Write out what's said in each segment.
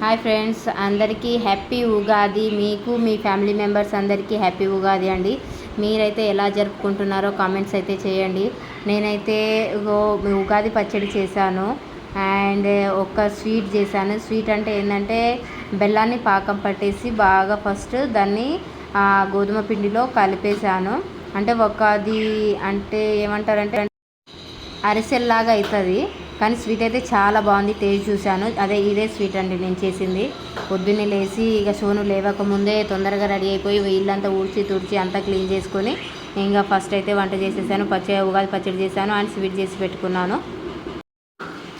Hi friends అందరికీ happy Ugadi. మీకు మీ ఫ్యామిలీ మెంబర్స్ అందరికీ హ్యాపీ ఉగాది అండి. మీరైతే ఎలా జరుపుకుంటున్నారో కామెంట్స్ అయితే చేయండి. నేనైతే ఉగాది పచ్చడి చేశాను. అండ్ ఒక స్వీట్ చేశాను. స్వీట్ అంటే ఏంటంటే బెల్లాన్ని పాకం పట్టేసి బాగా ఫస్ట్ దాన్ని గోధుమ పిండిలో కలిపేశాను. అంటే ఒకది అంటే ఏమంటారంటే అరిసెల్లాగా అవుతుంది కానీ స్వీట్ అయితే చాలా బాగుంది టేస్ట్ చూశాను. అదే ఇదే స్వీట్ అండి నేను చేసింది. పొద్దున్నే లేచి ఇక సోను లేవకముందే తొందరగా రెడీ అయిపోయి ఇల్లంతా ఊడ్చి తుడిచి అంతా క్లీన్ చేసుకొని ఇంకా ఫస్ట్ అయితే వంట చేసేసాను. పచ్చడి ఉగాది పచ్చడి చేశాను అండ్ స్వీట్ చేసి పెట్టుకున్నాను.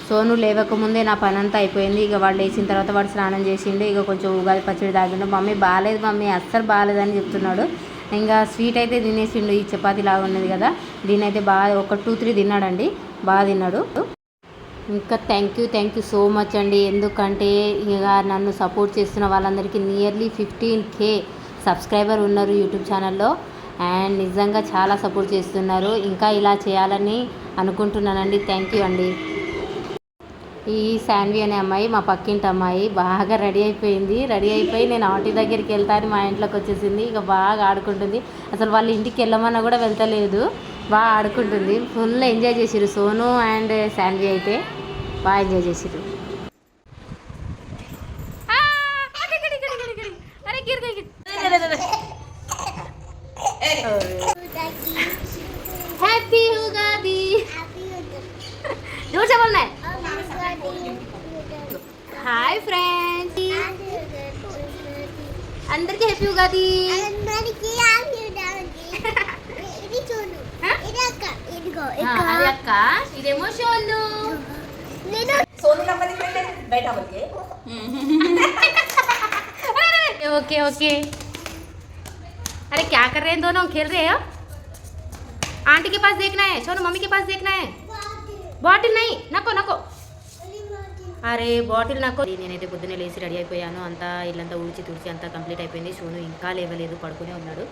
సోను లేవకముందే నా పని అంతా అయిపోయింది. ఇక వాడు లేచిన తర్వాత వాడు స్నానం చేసిండు. ఇక కొంచెం ఉగాది పచ్చడి తాగిండు. మమ్మీ బాగాలేదు మమ్మీ అస్సలు బాగాలేదని చెప్తున్నాడు. ఇంకా స్వీట్ అయితే తినేసిండు. ఈ చపాతి లాగా ఉన్నది కదా. దీని అయితే బాగా ఒక టూ త్రీ తిన్నాడండి. బాగా తిన్నాడు. ఇంకా thank you thank you so much అండి. ఎందుకంటే ఇక నన్ను సపోర్ట్ చేస్తున్న వాళ్ళందరికీ నియర్లీ ఫిఫ్టీన్ కే సబ్స్క్రైబర్ ఉన్నారు యూట్యూబ్ ఛానల్లో అండ్ నిజంగా చాలా సపోర్ట్ చేస్తున్నారు. ఇంకా ఇలా చేయాలని అనుకుంటున్నానండి. థ్యాంక్ యూ అండి. ఈ శాన్వి అనే అమ్మాయి మా పక్కింటి అమ్మాయి బాగా రెడీ అయిపోయింది. రెడీ అయిపోయి నేను ఆంటీ దగ్గరికి వెళ్తాను. మా ఇంట్లోకి వచ్చేసింది. ఇక బాగా ఆడుకుంటుంది. అసలు వాళ్ళ ఇంటికి వెళ్ళమన్నా కూడా వెళ్తలేదు. బాగా ఆడుకుంటుంది. ఫుల్ ఎంజాయ్ చేసిరు సోను అండ్ శాన్వి అయితే. బాగా ఎంజాయ్ చేసిరు హ్యాపీ ఉగాది జోర్ హాయ్ ఫ్రెండ్స్ అందరికీ హ్యాపీ ఉగాది ఆ, అక్క ఇదేమో షోలు सोनू नंबर दिख रहे बैठा बोल के ओके ओके अरे क्या कर रहे हैं दोनों खेल रहे हो आंटी के पास देखना है सोनू मम्मी के पास देखना है బాటిల్ నై నక్కో నక్కో అరే బాటిల్ నాకు నేనైతే పొద్దున్నే లేచి రెడీ అయిపోయాను అంతా ఇల్లంతా ఊడ్చి తుడిచి అంతా కంప్లీట్ అయిపోయింది సోను ఇంకా లేవలేదు పడుకునే ఉన్నాడు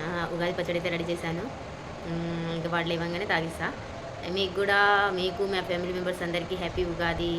ఆ, ఉగాది పచ్చడి అయితే రెడీ చేశాను మ్, ఇంకా వాడు లేవంగానే తాగిస్తా. మీకు కూడా మీకు మా ఫ్యామిలీ మెంబర్స్ అందరికీ హ్యాపీ ఉగాది.